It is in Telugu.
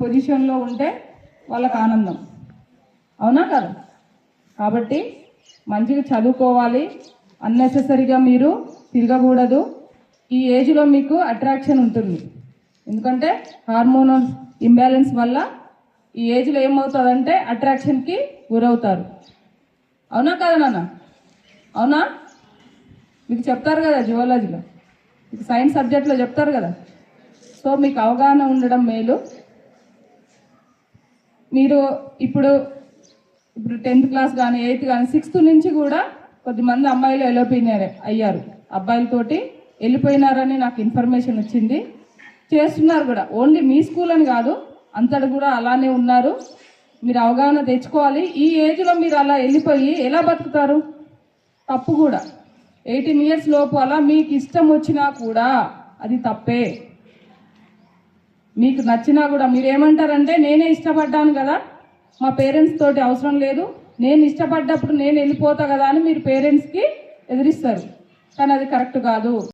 పొజిషన్లో ఉంటే వాళ్ళకి ఆనందం. అవునా కదా? కాబట్టి మంచిగా చదువుకోవాలి. అన్నెసెసరీగా మీరు తిరగకూడదు. ఈ ఏజ్లో మీకు అట్రాక్షన్ ఉంటుంది. ఎందుకంటే హార్మోనల్ ఇంబ్యాలెన్స్ వల్ల ఈ ఏజ్లో ఏమవుతుందంటే అట్రాక్షన్కి గురవుతారు. అవునా కదా నాన్న? అవునా? మీకు చెప్తారు కదా జువాలజీలో మీకు సైన్స్ సబ్జెక్ట్లో చెప్తారు కదా. సో మీకు అవగాహన ఉండడం మేలు. మీరు ఇప్పుడు ఇప్పుడు టెన్త్ క్లాస్ కానీ ఎయిత్ కానీ సిక్స్త్ నుంచి కూడా కొద్దిమంది అమ్మాయిలు ఎలోపీనియర్ అయ్యారు. అబ్బాయిలతోటి వెళ్ళిపోయినారని నాకు ఇన్ఫర్మేషన్ వచ్చింది. చేస్తున్నారు కూడా. ఓన్లీ మీ స్కూల్ అని కాదు అంతటి కూడా అలానే ఉన్నారు. మీరు అవగాహన తెచ్చుకోవాలి. ఈ ఏజ్లో మీరు అలా వెళ్ళిపోయి ఎలా బతుకుతారు? తప్పు కూడా. ఎయిటీన్ ఇయర్స్ లోపు అలా మీకు ఇష్టం వచ్చినా కూడా అది తప్పే. మీకు నచ్చినా కూడా మీరు ఏమంటారంటే నేనే ఇష్టపడ్డాను కదా మా పేరెంట్స్ తోటి అవసరం లేదు నేను ఇష్టపడ్డప్పుడు నేను వెళ్ళిపోతా కదా అని మీరు పేరెంట్స్కి ఎదిరిస్తారు. కానీ అది కరెక్ట్ కాదు.